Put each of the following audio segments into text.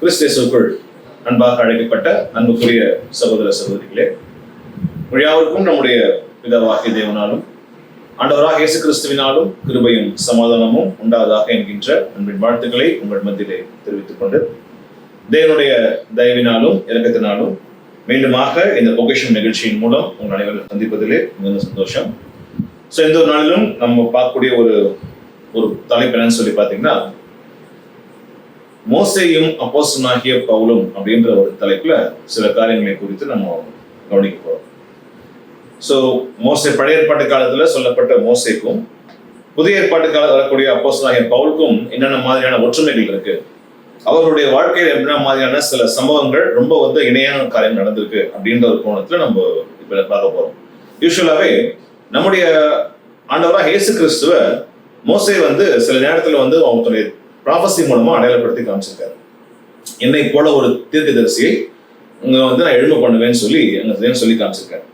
கிறிஸ்தேசுக்குள் அன்பாக அழைக்கப்பட்ட அன்புக்குரிய சகோதர சகோதரிகளே யாவருக்கும் நம்முடைய பிதாவாகிய தேவனாலும் ஆண்டவராக இயேசு கிறிஸ்துவினாலும் கிருபையும் சமாதானமும் உண்டாவதாக என்கின்ற அன்பின் வாழ்த்துக்களை உங்கள் மத்தியிலே தெரிவித்துக் கொண்டு தேவனுடைய தயவினாலும் இறக்கத்தினாலும் மீண்டுமாக இந்த பொகேஷன் நிகழ்ச்சியின் மூலம் உங்கள் அனைவரும் சந்திப்பதிலே மிகுந்த சந்தோஷம். ஸோ இந்த ஒரு நாளிலும் நம்ம பார்க்கக்கூடிய ஒரு ஒரு தலைப்பு என்னன்னு சொல்லி பார்த்தீங்கன்னா மோசையும் அப்போசனாகிய பவுலும் அப்படின்ற ஒரு தலைப்புல சில காரியங்களை குறித்து நம்ம கவனிக்க போறோம். ஸோ மோசை பழைய ஏற்பாட்டு காலத்துல சொல்லப்பட்ட மோசைக்கும் புதிய ஏற்பாட்டு காலம் வரக்கூடிய அப்போசனாகிய பவுலுக்கும் என்னென்ன மாதிரியான ஒற்றுமைகள் இருக்கு? அவர்களுடைய வாழ்க்கையில் என்ன மாதிரியான சில சம்பவங்கள் ரொம்ப வந்து இணையான காரியம் நடந்திருக்கு அப்படின்ற ஒரு கோணத்துல நம்ம இப்ப பார்க்க போறோம். யூஸ்வலாவே நம்முடைய ஆண்டவராக இயேசு கிறிஸ்துவ மோசை வந்து சில நேரத்துல வந்து அவங்களுடைய ப்ராஃபஸி மூலமா அடையாளப்படுத்தி காமிச்சிருக்காரு. என்னை போல ஒரு தீர்க்கதரிசியை இங்கே வந்து நான் எழும பண்ணுவேன்னு சொல்லி அங்க சொல்லி காமிச்சிருக்காரு.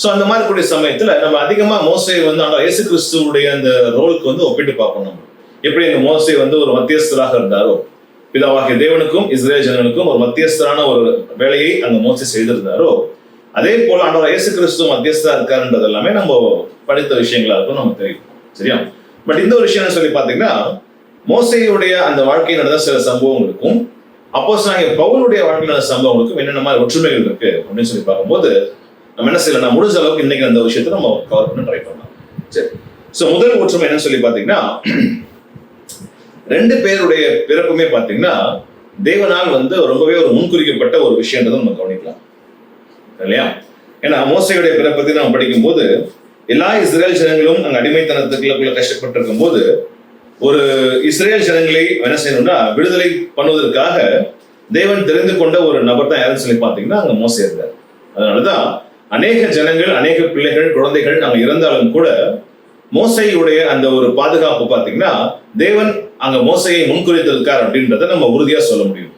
ஸோ அந்த மாதிரி கூடிய சமயத்தில் நம்ம அதிகமாக மோசை வந்து ஆனால் இயேசு கிறிஸ்துவுடைய அந்த ரோலுக்கு வந்து ஒப்பிட்டு பார்க்கணும் நம்ம. எப்படி எங்க மோசை வந்து ஒரு மத்தியஸ்தராக இருந்தாரோ பிதாவாகிய தேவனுக்கும் இஸ்ரேல் ஜனனுக்கும் ஒரு மத்தியஸ்தரான ஒரு வேலையை அந்த மோசை செய்திருந்தாரோ அதே போல ஆண்டவர் இயேசு கிறிஸ்துவ மத்தியஸ்தா இருக்காருன்றது எல்லாமே நம்ம படித்த விஷயங்களா இருக்கும் நமக்கு தெரியும். சரியா? பட் இந்த ஒரு விஷயம் சொல்லி பார்த்தீங்கன்னா மோசையுடைய அந்த வாழ்க்கையில் நடந்த சில சம்பவங்களுக்கும் அப்போ பவுலுடைய வாழ்க்கையில் நடந்த சம்பவங்களுக்கும் என்னென்ன மாதிரி ஒற்றுமைகள் இருக்கு அப்படின்னு சொல்லி பார்க்கும்போது நம்ம என்ன செய்யலாம்? முடிஞ்ச அளவுக்கு இன்னைக்கு அந்த விஷயத்தை நம்ம கவர் பண்ண ட்ரை பண்ணலாம். சரி. ஸோ முதல் ஒற்றுமை என்னன்னு சொல்லி பார்த்தீங்கன்னா ரெண்டு பேருடைய பிறப்புமே பார்த்தீங்கன்னா தேவனால் வந்து ரொம்பவே ஒரு முன்குறிக்கப்பட்ட ஒரு விஷயன்றதை நம்ம கவனிக்கலாம். இல்லையா? ஏன்னா மோசையுடைய பிறப்பத்தை நம்ம படிக்கும்போது எல்லா இஸ்ரேல் ஜனங்களும் அங்கே அடிமைத்தனத்துக்குள்ள கஷ்டப்பட்டிருக்கும் போது ஒரு இஸ்ரேல் ஜனங்களை என்ன செய்யணும்னா விடுதலை பண்ணுவதற்காக தேவன் தெரிந்து கொண்ட ஒரு நபர் தான் யாருன்னு சொல்லி பார்த்தீங்கன்னா அங்க மோசை இருந்தார் அதனாலதான் அநேக ஜனங்கள் அநேக பிள்ளைகள் குழந்தைகள் நாங்கள் இருந்தாலும் கூட மோசையுடைய அந்த ஒரு பாதுகாப்பு பார்த்தீங்கன்னா தேவன் அங்க மோசையை முன்குறித்திருக்கார் அப்படின்றத நம்ம உறுதியா சொல்ல முடியும்.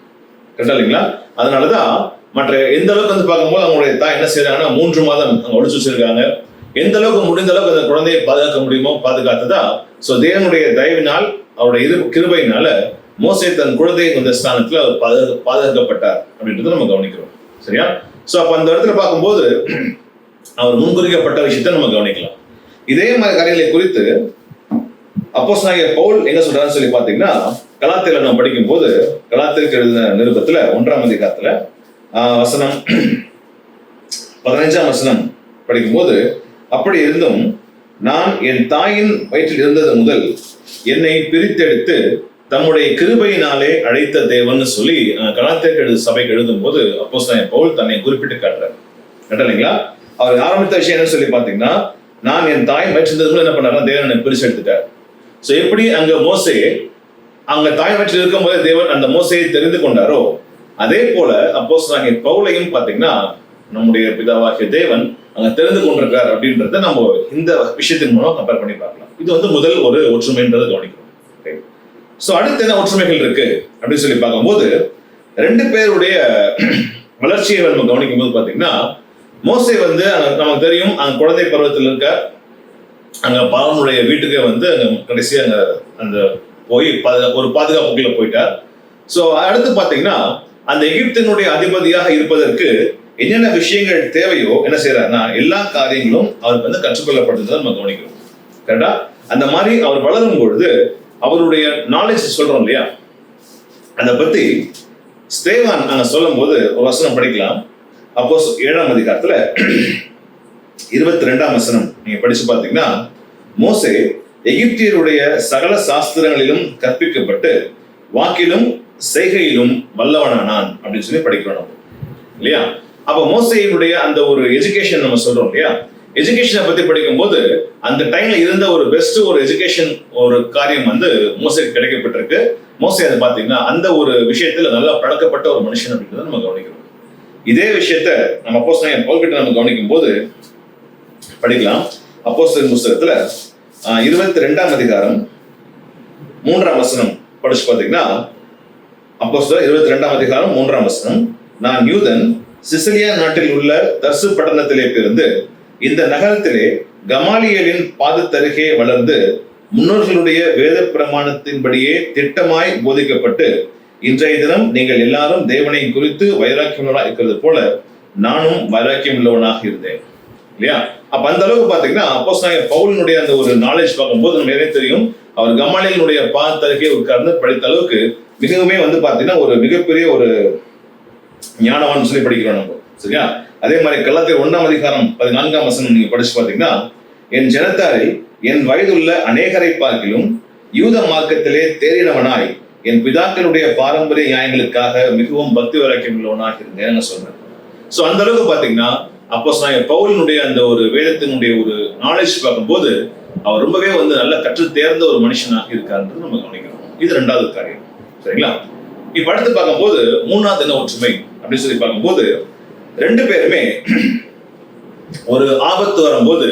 கரெக்டா இல்லைங்களா? அதனாலதான் மற்ற எந்த அளவுக்கு வந்து பார்க்கும்போது அவங்களுடைய தான் என்ன செய்யறாங்கன்னா மூன்று மாதம் அங்க ஒழிச்சு வச்சிருக்காங்க. எந்த அளவுக்கு முடிந்த அளவுக்கு அந்த குழந்தையை பாதுகாக்க முடியுமோ பாதுகாத்ததா ஸோ தேவனுடைய தயவினால் அவருடைய இரு கிருபையினால மோசை தன் குழந்தை இந்த ஸ்தானத்துல அவர் பாதுகா பாதுகாக்கப்பட்டார் அப்படின்றத நம்ம கவனிக்கிறோம். சரியா? ஸோ அப்போ அந்த இடத்துல பார்க்கும்போது அவர் முன்குறிக்கப்பட்ட விஷயத்தை நம்ம கவனிக்கலாம். இதே மாதிரி கரைகளை குறித்து அப்போஸ் நாயகர் பவுல் என்ன சொல்றாருன்னு சொல்லி பார்த்தீங்கன்னா கலாத்தில நம்ம படிக்கும் போது கலாத்திற்கு எழுதின நிருபத்துல ஒன்றாம் அதிகாரத்துல வசனம் பதினைஞ்சாம் வசனம் படிக்கும்போது அப்படி இருந்தும் நான் என் தாயின் வயிற்றில் இருந்தது முதல் என்னை பிரித்தெடுத்து தம்முடைய கிருபையினாலே அழைத்த தேவன் சொல்லி கலாத்திற்கு எழுது சபைக்கு எழுதும் போது அப்போஸ் பவுல் தன்னை குறிப்பிட்டு காட்டுறார். கரெக்டா அவர் ஆரம்பித்த விஷயம் என்ன சொல்லி பாத்தீங்கன்னா நான் என் தாயின் வயிற்றில் இருந்தது என்ன பண்ணாருன்னா தேவன் என்னை பிரிச்சு எடுத்துட்டார். சோ எப்படி அங்க மோசே அங்க தாய் வயிற்றில் இருக்கும்போது தேவன் அந்த மோசையை தெரிந்து கொண்டாரோ அதே போல அப்போஸ் பவுலையும் பாத்தீங்கன்னா நம்முடைய பிதாவாகிய தேவன் அங்க தெரிந்து கொண்டிருக்கார் அப்படின்றத நம்ம இந்த விஷயத்தின் மூலம் கம்பேர் பண்ணி பார்க்கலாம். இது வந்து முதல் ஒரு ஒற்றுமைன்றதை கவனிக்கிறோம் ஸோ அடுத்து என்ன ஒற்றுமைகள் இருக்கு அப்படின்னு சொல்லி பார்க்கும்போது ரெண்டு பேருடைய வளர்ச்சியை நம்ம கவனிக்கும் போது பார்த்தீங்கன்னா மோசே வந்து நமக்கு தெரியும் அங்க குழந்தை பருவத்தில் இருக்க அங்க பாவனுடைய வீட்டுக்கு வந்து அங்க கடைசியா அங்க அந்த போய் பாதுகா- ஒரு பாதுகாப்புக்குள்ள போயிட்டார். ஸோ அடுத்து பார்த்தீங்கன்னா அந்த எகிப்தினுடைய அதிபதியாக இருப்பதற்கு என்னென்ன விஷயங்கள் தேவையோ என்ன செய்யறாருன்னா எல்லா காரியங்களும் அவருக்கு வந்து கற்றுக்கொள்ளப்படுறதை நம்ம கவனிக்கிறோம். கரெக்டா அந்த மாதிரி அவர் வளரும் பொழுது அவருடைய நாலேஜ் சொல்றோம் இல்லையா? அதை பத்தி ஸ்தேவான் நாங்க சொல்லும் போது ஒரு வசனம் படிக்கலாம். அப்போ ஏழாம் அதிகாரத்துல இருபத்தி ரெண்டாம் வசனம் நீங்க படிச்சு பார்த்தீங்கன்னா மோசே எகிப்தியருடைய சகல சாஸ்திரங்களிலும் கற்பிக்கப்பட்டு வாக்கிலும் செய்கையிலும் வல்லவனானான் அப்படின்னு சொல்லி படிக்கிறோம் இல்லையா? அப்ப மோசையினுடைய அந்த ஒரு எஜுகேஷன் நம்ம சொல்றோம் இல்லையா? எஜுகேஷனை பத்தி படிக்கும்போது அந்த டைம்ல இருந்த ஒரு பெஸ்ட் ஒரு எஜுகேஷன் ஒரு காரியம் வந்து மோசைக்கு கிடைக்கப்பட்டிருக்கு. மோசை அது பாத்தீங்கன்னா அந்த ஒரு விஷயத்துல நல்லா பழக்கப்பட்ட ஒரு மனுஷன் அப்படின்றத நம்ம கவனிக்கிறோம். இதே விஷயத்த நம்ம அப்போ கிட்ட நம்ம கவனிக்கும் போது படிக்கலாம். அப்போ புஸ்தகத்துல இருபத்தி ரெண்டாம் அதிகாரம் மூன்றாம் வசனம் படிச்சு பார்த்தீங்கன்னா அப்போ இருபத்தி ரெண்டாம் அதிகாரம் மூன்றாம் வசனம் நான் யூதன் சிசிலியா நாட்டில் உள்ள தர்சு பட்டணத்திலே பிறந்து இந்த நகரத்திலே கமாலியலின் பாதத்தருகே வளர்ந்து முன்னோர்களுடைய வேத பிரமாணத்தின்படியே திட்டமாய் போதிக்கப்பட்டு இன்றைய தினம் நீங்கள் எல்லாரும் தேவனை குறித்து வைராக்கியமுள்ளவராக இருக்கிறது போல நானும் வைராக்கியம் உள்ளவனாக இருந்தேன். இல்லையா? அப்ப அந்த அளவுக்கு பாத்தீங்கன்னா அப்போ பவுலினுடைய அந்த ஒரு நாலேஜ் பார்க்கும்போது நம்ம நிறைய தெரியும். அவர் கமாலியனுடைய பாத்தருகே உட்கார்ந்து படித்த அளவுக்கு மிகவுமே வந்து பாத்தீங்கன்னா ஒரு மிகப்பெரிய ஒரு ஞானவான் சொல்லி படிக்கிறோம் நம்ம சரியா? அதே மாதிரி கள்ளத்தில் ஒன்றாம் அதிகாரம் பதினான்காம் வசனம் நீங்க படிச்சு பாத்தீங்கன்னா என் ஜனத்தாரை என் வயதுள்ள அநேகரை பார்க்கிலும் யூத மார்க்கத்திலே தேறினவனாய் என் பிதாக்களுடைய பாரம்பரிய நியாயங்களுக்காக மிகவும் பக்தி வரைக்கும் உள்ளவனாக இருந்தேன் சொல்றேன். ஸோ அந்த அளவுக்கு பாத்தீங்கன்னா அப்போ பவுலினுடைய அந்த ஒரு வேதத்தினுடைய ஒரு நாலேஜ் பார்க்கும்போது அவர் ரொம்பவே வந்து நல்ல கற்று தேர்ந்த ஒரு மனுஷனாக இருக்காருன்றது நம்ம கவனிக்கிறோம். இது ரெண்டாவது காரியம் சரிங்களா? இப்ப அடுத்து பார்க்கும்போது மூணாவது என்ன ஒற்றுமை? அப்படின்னு சொல்லி பார்க்கும்போது ரெண்டு பேருமே ஒரு ஆபத்து வரும்போது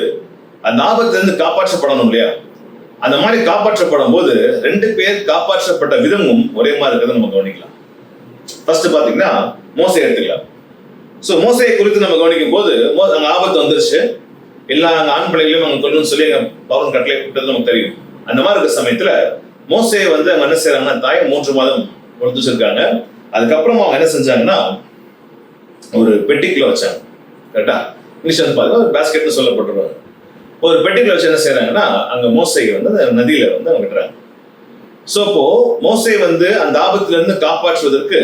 அந்த ஆபத்துல இருந்து காப்பாற்றப்படணும் இல்லையா? அந்த மாதிரி காப்பாற்றப்படும் போது ரெண்டு பேர் காப்பாற்றப்பட்ட விதமும் ஒரே மாதிரி இருக்கிறத நம்ம கவனிக்கலாம். ஃபர்ஸ்ட் பாத்தீங்கன்னா மோசை எடுத்துக்கலாம். ஸோ மோசையை குறித்து நம்ம கவனிக்கும் போது அங்க ஆபத்து வந்துருச்சு. எல்லா அங்க ஆண் பிள்ளைகளையும் அவங்க கொள்ளணும்னு சொல்லி எங்க பவன் கட்டளை விட்டது நமக்கு தெரியும். அந்த மாதிரி இருக்கிற சமயத்துல மோசையை வந்து அவங்க என்ன செய்யறாங்கன்னா தாய் மூன்று மாதம் கொடுத்துச்சிருக்காங்க அதுக்கப்புறம் அவங்க என்ன செஞ்சாங்கன்னா ஒரு பெட்டிக்குள்ள வச்சாங்க. கரெக்டா இங்கிலீஷ் வந்து பாருங்க ஒரு பேஸ்கெட்னு சொல்லப்பட்டுருவாங்க ஒரு பெட்டிக்குள்ள வச்சு என்ன செய்யறாங்கன்னா அங்க மோசை வந்து அந்த நதியில வந்து அவங்க விடுறாங்க ஸோ அப்போ மோசை வந்து அந்த ஆபத்துல இருந்து காப்பாற்றுவதற்கு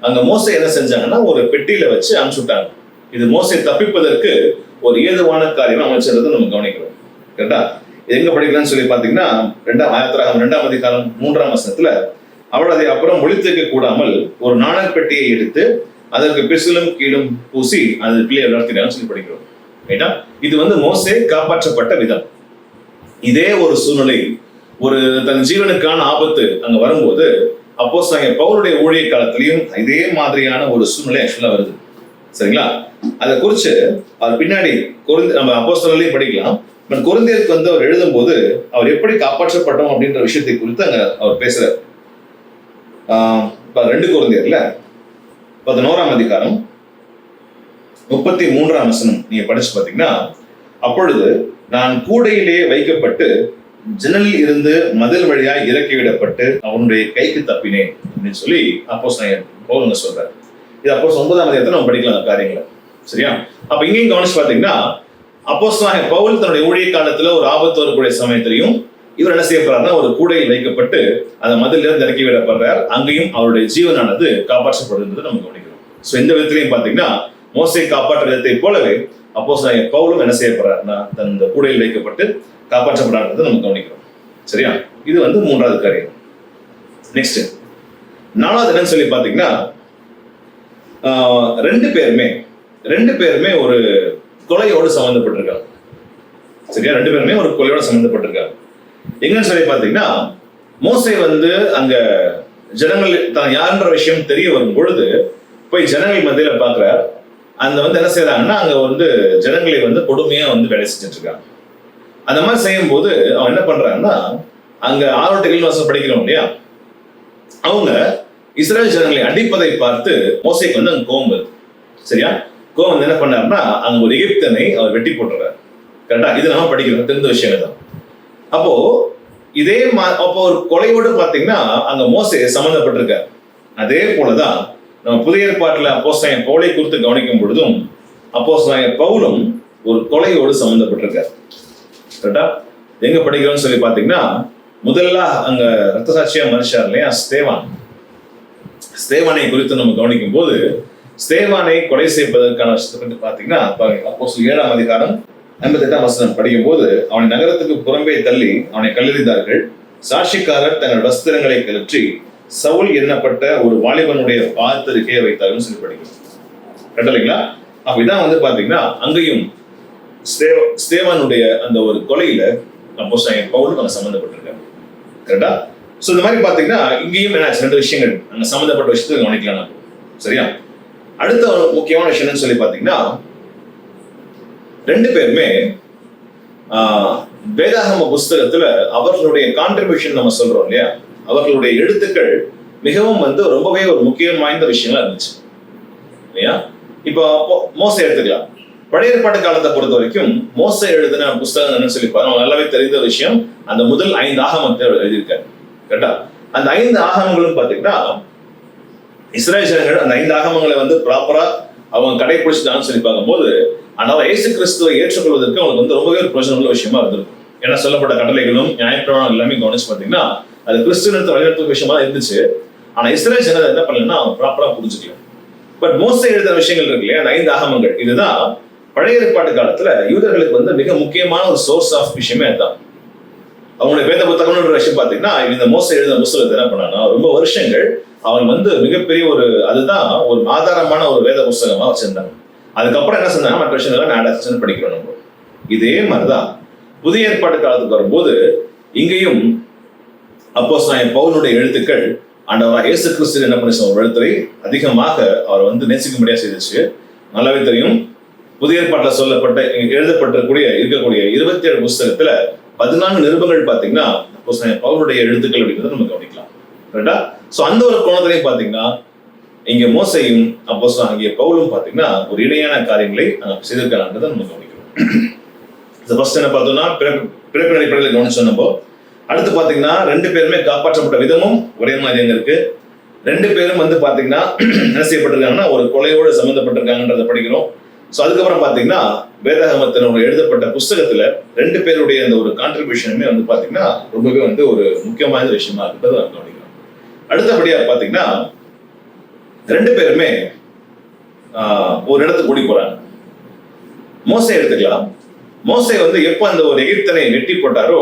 அங்க மோசை என்ன செஞ்சாங்கன்னா ஒரு பெட்டியில வச்சு அனுப்பிச்சு விட்டாங்க இது மோசை தப்பிப்பதற்கு ஒரு ஏதுவான காரியம் அமைச்சிருந்தது நம்ம கவனிக்கிறோம். கரெக்டா எங்க படிக்கலாம்னு சொல்லி பாத்தீங்கன்னா ரெண்டாம் ஆயிரத்தி ரெண்டாம் அதிகாரம் மூன்றாம் வசனத்துல அவள் அதை அப்புறம் ஒளித்துக்க கூடாமல் ஒரு நாணல் பெட்டியை எடுத்து அதற்கு பிசிலும் கீழும் பூசி அது பிள்ளையை வளர்த்தினான்னு சொல்லி படிக்கிறோம். ரைட்டா? இது வந்து மோசே காப்பாற்றப்பட்ட விதம். இதே ஒரு சூழ்நிலை ஒரு தன் ஜீவனுக்கான ஆபத்து அங்க வரும்போது அப்போ பவுருடைய ஊழிய காலத்திலையும் இதே மாதிரியான ஒரு சூழ்நிலை ஆக்சுவலா வருது. சரிங்களா? அதை குறிச்சு அது பின்னாடி குறைந்த நம்ம அப்போஸ்தலர்லயும் படிக்கலாம். பட் குருந்தியருக்கு வந்து அவர் எழுதும் போது அவர் எப்படி காப்பாற்றப்பட்டோம் அப்படின்ற விஷயத்தை குறித்து அங்க அவர் பேசுறார். ஆஹ் ரெண்டு குருந்தியர்ல பதினோராம் அதிகாரம் முப்பத்தி மூன்றாம் வசனம். நீங்க படிச்சு பாத்தீங்கன்னா அப்பொழுது நான் கூடையிலே வைக்கப்பட்டு ஜன்னலில் இருந்து மதில் வழியாய் இறக்கிவிடப்பட்டு அவனுடைய கைக்கு தப்பினேன் அப்படின்னு சொல்லி அப்போ பவுலுங்க சொல்றாரு. இது அப்போ ஒன்பதாம் அதிகாரத்தை நம்ம படிக்கலாம் அந்த காரியங்களை. சரியா? அப்ப இங்கேயும் கவனிச்சு பாத்தீங்கன்னா அப்போ பவுல் தன்னுடைய ஊழிய காலத்துல ஒரு ஆபத்து வரக்கூடிய சமயத்திலையும் இவர் என்ன செய்யப்படுறாருன்னா ஒரு கூடையில் வைக்கப்பட்டு அந்த மதிலிருந்து இருந்து இறக்கி விடப்படுறார். அங்கேயும் அவருடைய ஜீவனானது காப்பாற்றப்படுகிறது நம்ம கவனிக்கிறோம். ஸோ இந்த விதத்திலையும் பார்த்தீங்கன்னா மோசை காப்பாற்ற விதத்தை போலவே அப்போ பவுலும் என்ன செய்யப்படுறாருன்னா தன் இந்த கூடையில் வைக்கப்பட்டு காப்பாற்றப்படுறது நம்ம கவனிக்கிறோம். சரியா? இது வந்து மூன்றாவது காரியம். நெக்ஸ்ட் நாலாவது என்னன்னு சொல்லி பார்த்தீங்கன்னா ரெண்டு பேருமே ரெண்டு பேருமே ஒரு கொலையோடு சம்மந்தப்பட்டிருக்காங்க சரியா? ரெண்டு பேருமே ஒரு கொலையோட சம்மந்தப்பட்டிருக்காங்க எங்கன்னு சொல்லி பார்த்தீங்கன்னா மோசை வந்து அங்க ஜனங்கள் தான் யாருன்ற விஷயம் தெரிய வரும் பொழுது போய் ஜனங்கள் மத்தியில பாக்குறார் அந்த வந்து என்ன செய்யறாங்கன்னா அங்க வந்து ஜனங்களை வந்து கொடுமையா வந்து வேலை செஞ்சுட்டு இருக்காங்க அந்த மாதிரி செய்யும் போது அவன் என்ன பண்றாங்கன்னா அங்க ஆரோட்டிகள் வசம் படிக்கிறோம் இல்லையா? அவங்க இஸ்ரேல் ஜனங்களை அடிப்பதை பார்த்து மோசைக்கு வந்து அங்க கோவம் வருது. சரியா? கோவம் வந்து என்ன பண்ணாருன்னா அங்க ஒரு எகிப்தனை அவர் வெட்டி போட்டுறாரு. கரெக்டா? இது நம்ம படிக்கிறோம். தெரிந்த விஷயம் தான். அப்போ இதே மா அப்போ ஒரு கொலையோடு பாத்தீங்கன்னா அங்க மோசே சம்மந்தப்பட்டிருக்கார். அதே போலதான் நம்ம புதிய ஏற்பாட்டுல அப்போஸ்தலன் கொலை குறித்து கவனிக்கும் பொழுதும் அப்போஸ்தலன் பவுலும் ஒரு கொலையோடு சம்மந்தப்பட்டிருக்கார். கரெக்டா எங்க படிக்கிறோம்னு சொல்லி பாத்தீங்கன்னா முதல்ல அங்க ரத்த சாட்சியா மனுஷார் இல்லையா? ஸ்தேவான். ஸ்தேவானை குறித்து நம்ம கவனிக்கும் போது ஸ்தேவானை கொலை செய்வதற்கான பார்த்தீங்கன்னா பாத்தீங்கன்னா அப்போ ஏழாம் அதிகாரம் ஐம்பத்தெட்டாம் வசனம் படிக்கும் போது அவனை நகரத்துக்கு புறம்பே தள்ளி அவனை கல்லெறிந்தார்கள். சாட்சிக்காரர் தங்கள் வஸ்திரங்களை கழற்றி சவுல் எண்ணப்பட்ட ஒரு வாலிபனுடைய பாத்திருக்கையை வைத்தார்கள் சொல்லி படிக்கிறோம். கட்டளைங்களா? அப்ப இதான் வந்து பாத்தீங்கன்னா அங்கேயும் ஸ்தேவனுடைய அந்த ஒரு கொலையில அப்போ பவுல் அங்க சம்மந்தப்பட்டிருக்காங்க. கரெக்டா? சோ இந்த மாதிரி பாத்தீங்கன்னா இங்கேயும் என்ன ரெண்டு விஷயங்கள். அங்க சம்மந்தப்பட்ட விஷயத்தை கவனிக்கலாம் சரியா? அடுத்த ஒரு முக்கியமான விஷயம் சொல்லி பாத்தீங்கன்னா ரெண்டு பேருமே வேதாகம புஸ்தகத்துல அவர்களுடைய கான்ட்ரிபியூஷன் நம்ம சொல்றோம் இல்லையா? அவர்களுடைய எழுத்துக்கள் மிகவும் வந்து ரொம்பவே ஒரு முக்கியம் வாய்ந்த விஷயங்களா இருந்துச்சு. இல்லையா? இப்போ மோசை எடுத்துக்கலாம். பழைய ஏற்பாட்டு காலத்தை பொறுத்த வரைக்கும் மோசை எழுதின புஸ்தகம் என்ன சொல்லி பாருங்க நல்லாவே தெரிந்த விஷயம் அந்த முதல் ஐந்து ஆகமத்தை அவர் எழுதியிருக்காரு. கரெக்டா அந்த ஐந்து ஆகமங்களும் பாத்தீங்கன்னா இஸ்ரேல் ஜனங்கள் அந்த ஐந்து ஆகமங்களை வந்து ப்ராப்பரா அவங்க கடைபிடிச்சிட்டாங்கன்னு சொல்லி பார்க்கும்போது ஆனால் இயேசு கிறிஸ்துவை ஏற்றுக்கொள்வதற்கு அவங்களுக்கு வந்து ரொம்பவே ஒரு பிரயோஜனமுள்ள விஷயமா இருந்திருக்கும். ஏன்னா சொல்லப்பட்ட கட்டளைகளும் நியாயப்பிரமாணம் எல்லாமே கவனிச்சு பார்த்தீங்கன்னா அது கிறிஸ்துவத்தை வழிநடத்தும் விஷயமா இருந்துச்சு. ஆனா இஸ்ரேல் ஜனதை என்ன பண்ணலன்னா அவன் ப்ராப்பரா புரிஞ்சுக்கல. பட் மோசே எழுதுற விஷயங்கள் இருக்கு இல்லையா? அந்த ஐந்து ஆகமங்கள். இதுதான் பழைய ஏற்பாட்டு காலத்துல யூதர்களுக்கு வந்து மிக முக்கியமான ஒரு சோர்ஸ் ஆஃப் விஷயமே அதுதான். அவங்களுடைய வேத புத்தகம்ன்ற விஷயம் பார்த்தீங்கன்னா இந்த மோச எழுதின புஸ்தகத்தை என்ன பண்ணானா ரொம்ப வருஷங்கள் அவன் வந்து மிகப்பெரிய ஒரு அதுதான் ஒரு ஆதாரமான ஒரு வேத புஸ்தகமா வச்சிருந்தாங்க. அதுக்கப்புறம் என்ன செஞ்சாங்க மற்ற விஷயங்கள்லாம் நான் படிக்கிறோம் நம்ம இதே மாதிரிதான் புதிய ஏற்பாட்டு காலத்துக்கு வரும்போது இங்கேயும் அப்போ பவுனுடைய எழுத்துக்கள் ஆண்டவராக இயேசு கிறிஸ்து என்ன பண்ணி ஒரு எழுத்துரை அதிகமாக அவர் வந்து நேசிக்கும்படியா செய்துச்சு. நல்லாவே தெரியும். புதிய ஏற்பாட்டில் சொல்லப்பட்ட எழுதப்பட்டிருக்கூடிய இருக்கக்கூடிய இருபத்தி ஏழு புஸ்தகத்துல பதினான்கு நிருபங்கள் பாத்தீங்கன்னா அப்போஸ்தலன் பவுலுடைய எழுத்துக்கள் அப்படிங்கிறத நம்ம கவனிக்கலாம். கரெக்டா சோ அந்த ஒரு கோணத்திலையும் பாத்தீங்கன்னா இங்க மோசையும் அப்போ அங்கே பவுலும் பாத்தீங்கன்னா ஒரு இணையான காரியங்களை செய்திருக்கிறான்றதை நம்ம கவனிக்கிறோம். ஃபர்ஸ்ட் என்ன பார்த்தோம்னா பிறப்பு பிறப்பின் அடிப்படையில் கவனிச்சோம் நம்ம அடுத்து பாத்தீங்கன்னா ரெண்டு பேருமே காப்பாற்றப்பட்ட விதமும் ஒரே மாதிரி இருக்கு. ரெண்டு பேரும் வந்து பாத்தீங்கன்னா என்ன செய்யப்பட்டிருக்காங்கன்னா ஒரு கொலையோடு சம்மந்தப்பட்டிருக்காங்கன்றத படிக்கிறோம். ஸோ அதுக்கப்புறம் பாத்தீங்கன்னா வேதாகமத்தின் எழுதப்பட்ட புஸ்தகத்துல ரெண்டு பேருடைய அந்த ஒரு கான்ட்ரிபியூஷனுமே வந்து பாத்தீங்கன்னா ரொம்பவே வந்து ஒரு முக்கியமான விஷயமா இருக்கிறத கவனிக்கிறோம். அடுத்தபடியா பாத்தீங்கன்னா ரெண்டு பேருமே ஒரு இடத்துக்கு ஓடி போறாங்க. மோசை எடுத்துக்கலாம். மோசை வந்து எப்ப அந்த ஒரு எகிப்தனை வெட்டி போட்டாரோ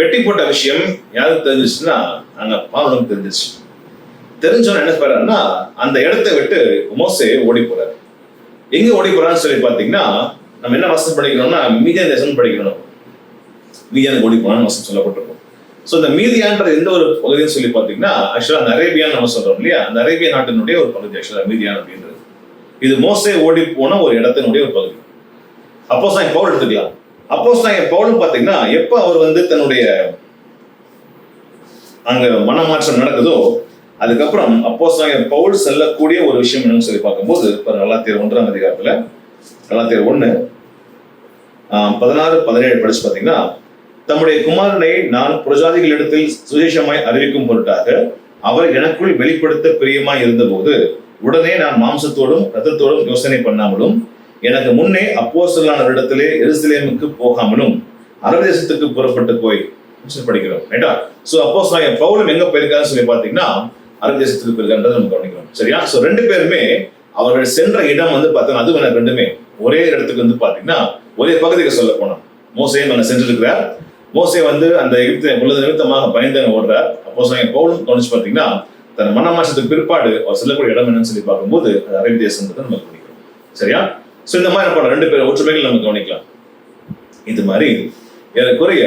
வெட்டி போட்ட விஷயம் யாருக்கு தெரிஞ்சிச்சுன்னா அங்க பாவனுக்கு தெரிஞ்சிச்சு தெரிஞ்சவன என்ன பாருன்னா அந்த இடத்தை விட்டு மோசே ஓடி போறாரு. எங்க ஓடி போறான்னு சொல்லி பாத்தீங்கன்னா நம்ம என்ன வசதி படிக்கணும்னா மீதியான தேசம் படிக்கணும். மீதியான ஓடி போனான்னு வசதி சொல்லப்பட்டிருக்கோம். ஸோ இந்த மீதியான்ற எந்த ஒரு பகுதியும் சொல்லி பார்த்தீங்கன்னா ஆக்சுவலா அந்த அரேபியான்னு நம்ம சொல்றோம் இல்லையா? அந்த நாட்டினுடைய ஒரு பகுதி ஆக்சுவலாக மீதியான் அப்படின்றது. இது மோசே ஓடி போன ஒரு இடத்தினுடைய ஒரு பகுதி. அப்போஸ் நான் பவுல் எடுத்துக்கலாம். அப்போஸ் நான் பவுல் பார்த்தீங்கன்னா எப்போ அவர் வந்து தன்னுடைய அங்க மனமாற்றம் நடக்குதோ அதுக்கப்புறம் அப்போஸ் நான் பவுல் செல்லக்கூடிய ஒரு விஷயம் என்னன்னு சொல்லி பார்க்கும்போது இப்போ நல்லாத்தியர் ஒன்றாம் அதிகாரத்தில் நல்லாத்தியர் ஒண்ணு பதினாறு பதினேழு படிச்சு பார்த்தீங்கன்னா தம்முடைய குமாரனை நான் புரஜாதிகளிடத்தில் சுதேசமாய் அறிவிக்கும் பொருட்டாக அவர் எனக்குள் வெளிப்படுத்த பிரியமாய் இருந்தபோது உடனே நான் மாம்சத்தோடும் ரத்தத்தோடும் யோசனை பண்ணாமலும் எனக்கு முன்னே அப்போஸ்தலனானவரிடத்திலே எருசலேமுக்கு போகாமலும் அரதேசத்துக்கு புறப்பட்டு போய் படிக்கிறோம் ரைட்டா? சோ அப்போஸ் பவுலும் எங்க போயிருக்காருன்னு சொல்லி பாத்தீங்கன்னா அரதேசத்துக்கு போயிருக்கான்றதை நம்ம கவனிக்கிறோம். சரியா? சோ ரெண்டு பேருமே அவர்கள் சென்ற இடம் வந்து பார்த்தோம்னா அது வேணா ரெண்டுமே. ஒரே இடத்துக்கு வந்து பாத்தீங்கன்னா ஒரே பகுதிக்கு சொல்ல போனோம். மோசையும் நான் சென்றிருக்கிறார். மோசே வந்து அந்த எகிப்திய பொழுது நிமித்தமாக பயந்தவங்க ஓடுறார். அப்போ பவுலும் கவனிச்சு பார்த்தீங்கன்னா தன் மனமாற்றத்துக்கு பிற்பாடு அவர் செல்லக்கூடிய இடம் என்னன்னு சொல்லி பார்க்கும்போது அது அரபி தேசம்ன்றதை நம்ம கவனிக்கிறோம். சரியா? ஸோ இந்த மாதிரி பண்ண ரெண்டு பேர் ஒற்றுமைகள் நம்ம கவனிக்கலாம். இது மாதிரி ஏறக்குறைய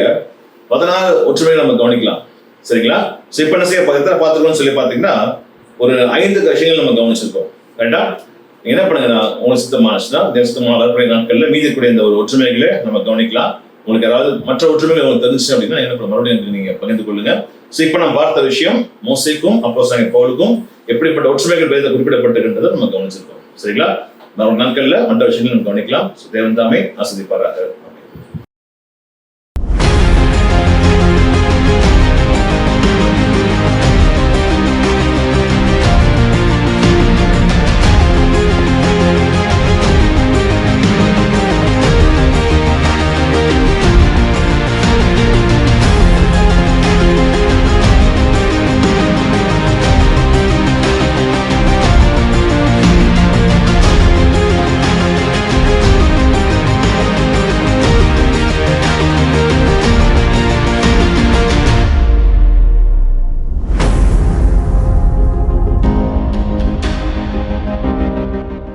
பதினாறு ஒற்றுமைகள் நம்ம கவனிக்கலாம். சரிங்களா? ஸோ இப்போ என்ன செய்ய பக்கத்தில் பார்த்துக்கணும்னு சொல்லி பார்த்தீங்கன்னா ஒரு ஐந்து விஷயங்கள் நம்ம கவனிச்சிருக்கோம். கரெக்டா? என்ன பண்ணுங்கன்னா உங்களுக்கு சித்தமானுச்சுன்னா தேசத்தமான வரக்கூடிய நாட்களில் மீதி இருக்கக்கூடிய இந்த ஒரு ஒற்றுமைகளை நம்ம கவனிக்கலாம். உங்களுக்கு ஏதாவது மற்ற ஒற்றுமைகள் உங்களுக்கு தெரிஞ்சு அப்படின்னா என்ன மறுபடியும் நீங்க பகிர்ந்து கொள்ளுங்க. சோ இப்ப நம்ம பார்த்த விஷயம் மோசைக்கும் அப்போ பவுலுக்கும் எப்படிப்பட்ட ஒற்றுமைகள் வேத குறிப்பிடப்பட்டிருக்கின்றதை நம்ம கவனிச்சிருக்கோம். சரிங்களா? நான் ஒரு நாட்கள்ல மற்ற விஷயங்கள் நம்ம கவனிக்கலாம். தேவன் தாமே ஆசிரிப்பாராக